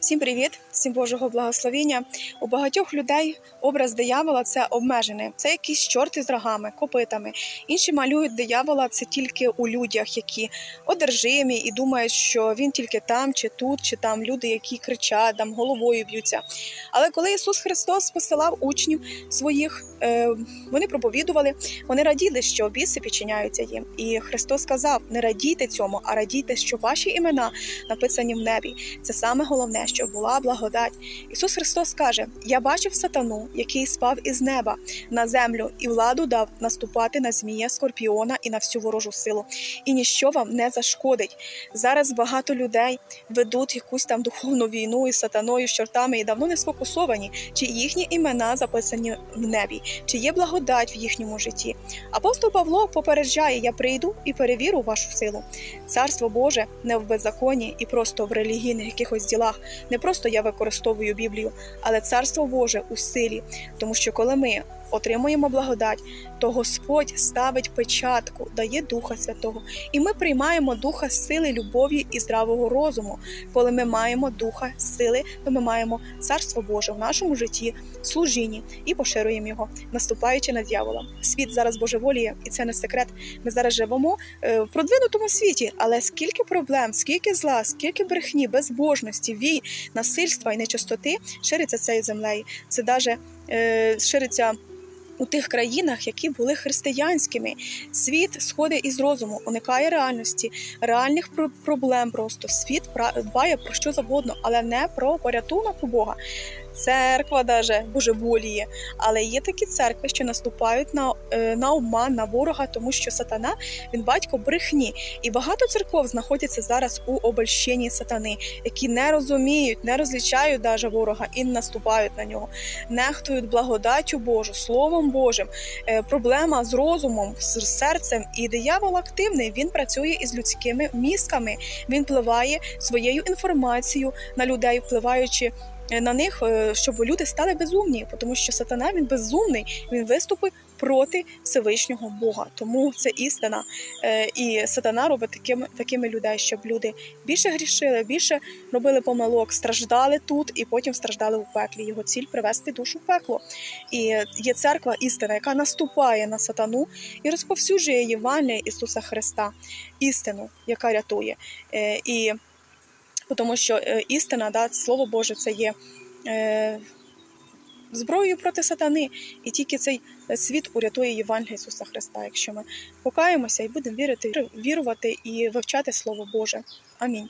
Всім привіт, всім Божого благословіння. У багатьох людей образ диявола це обмежене. Це якісь чорти з рогами, копитами. Інші малюють диявола це тільки у людях, які одержимі і думають, що він тільки там, чи тут, чи там люди, які кричать, там головою б'ються. Але коли Ісус Христос посилав учнів своїх, е, вони проповідували, вони раділи, що біси підчиняються їм. І Христос сказав: не радійте цьому, а радійте, що ваші імена написані в небі. Це саме головне, щоб була благодать. Ісус Христос каже: Я бачив сатану, який спав із неба на землю, і владу дав наступати на змія, скорпіона і на всю ворожу силу. І ніщо вам не зашкодить. Зараз багато людей ведуть якусь там духовну війну із сатаною, з чортами і давно не сфокусовані, чи їхні імена записані в небі, чи є благодать в їхньому житті. Апостол Павло попереджає: Я прийду і перевірю вашу силу. Царство Боже не в беззаконні і просто в релігійних якихось ділах. Не просто я використовую Біблію, але царство Боже у силі. Тому що коли ми отримуємо благодать, то Господь ставить печатку, дає Духа Святого, і ми приймаємо духа сили, любові і здравого розуму. Коли ми маємо духа сили, то ми маємо царство Боже в нашому житті, служінні і поширюємо його, наступаючи на дьявола. Світ зараз божеволіє, і це не секрет. Ми зараз живемо е, в продвинутому світі, але скільки проблем, скільки зла, скільки брехні, безбожності, вій, насильства і нечистоти шириться цією землею. Це даже е, шириться. У тих країнах, які були християнськими, світ сходить із розуму, уникає реальності, реальних проблем. Просто світ дбає про що завгодно, але не про порятунок у Бога. Церква даже божеволіє, але є такі церкви, що наступають на, е, на обман, на ворога, тому що сатана він батько брехні, і багато церков знаходяться зараз у обольщенні сатани, які не розуміють, не розлічають даже ворога і наступають на нього, нехтують благодаттю Божу, Словом Божим. Е, Проблема з розумом, з серцем, і диявол активний. Він працює із людськими мізками. Він впливає своєю інформацією на людей, впливаючи. На них, е, щоб люди стали безумні, тому що сатана він безумний, він виступить проти Всевишнього Бога. Тому це істина. Е, І сатана робить такими, такими людей, щоб люди більше грішили, більше робили помилок, страждали тут і потім страждали у пеклі. Його ціль привести душу в пекло. І є церква істина, яка наступає на сатану і розповсюджує Євангеліє Ісуса Христа, істину, яка рятує. Е, І тому що е, істина, да, Слово Боже, це є. е, Зброєю проти сатани, і тільки цей світ урятує Євангелія Ісуса Христа, якщо ми покаємося і будемо вірити, вірувати і вивчати Слово Боже. Амінь.